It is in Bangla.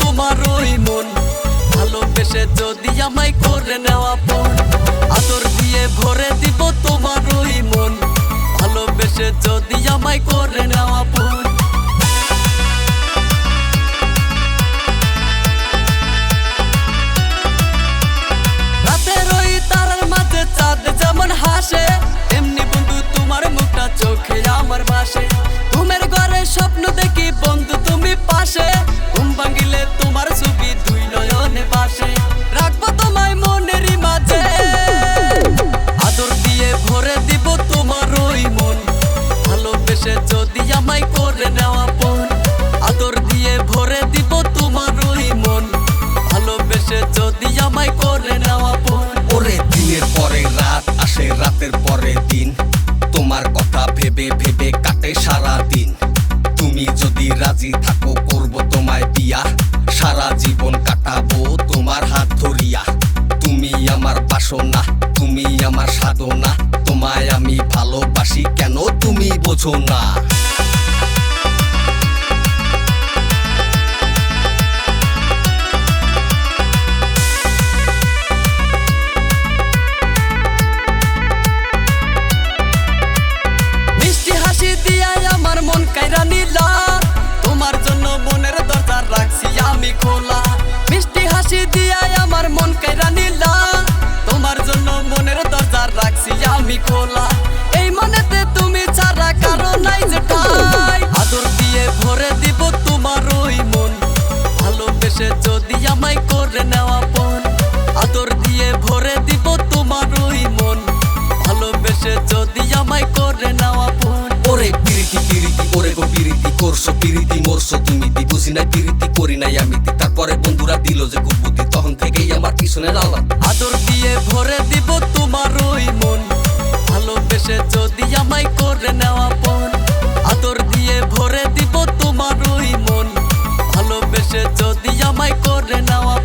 তোমার ওই মন। ভালোবেসে যদি আমায় করে নেওয়া পণ আদর দিয়ে ভরে দিব তোমার ওই মন। ভালোবেসে যদি ভরে দিব তোমার ওই মন। ভালোবেসে যদি আমায় করে নেওয়া ওরে, দিনের পরে রাত আসে, রাতের পরে দিন। তোমার কথা ভেবে ভেবে কাটে সারা দিন তুমি যদি রাজি থাকো, করব তোমায় বিয়া। সারা জীবন কাটাবো তোমার হাত ধরিয়া। তুমি আমার বাসনা, তুমি আমার সাধনা। তোমায় আমি ভালোবাসি, কেন তুমি বোঝো না? আমি খোলা। এই মনেতে তুমি ছাড়া কারও নাই যে ঠাই। আদর দিয়ে ভরে দিব তোমার ওই মন। ভালোবেসে যদি আমায় করে নেওয়া পণ আদর দিয়ে ভরে দিব তোমার ওই মন। ভালোবেসে যদি আমায় করে নেওয়া পণ ওরে পিরিতি পিরিতি ওরে গো পিরিতি করছ পিরিতি মরছো তুমি দি। বুঝি নাই পিরিতি করি নাই আমি দি। তারপরে বন্ধুরা দিল যে কুবুদ্ধি তখন থেকেই আমার পিছনে লালা আদর দিয়ে ভরে দিব তোমার ওই মন। I couldn't I'm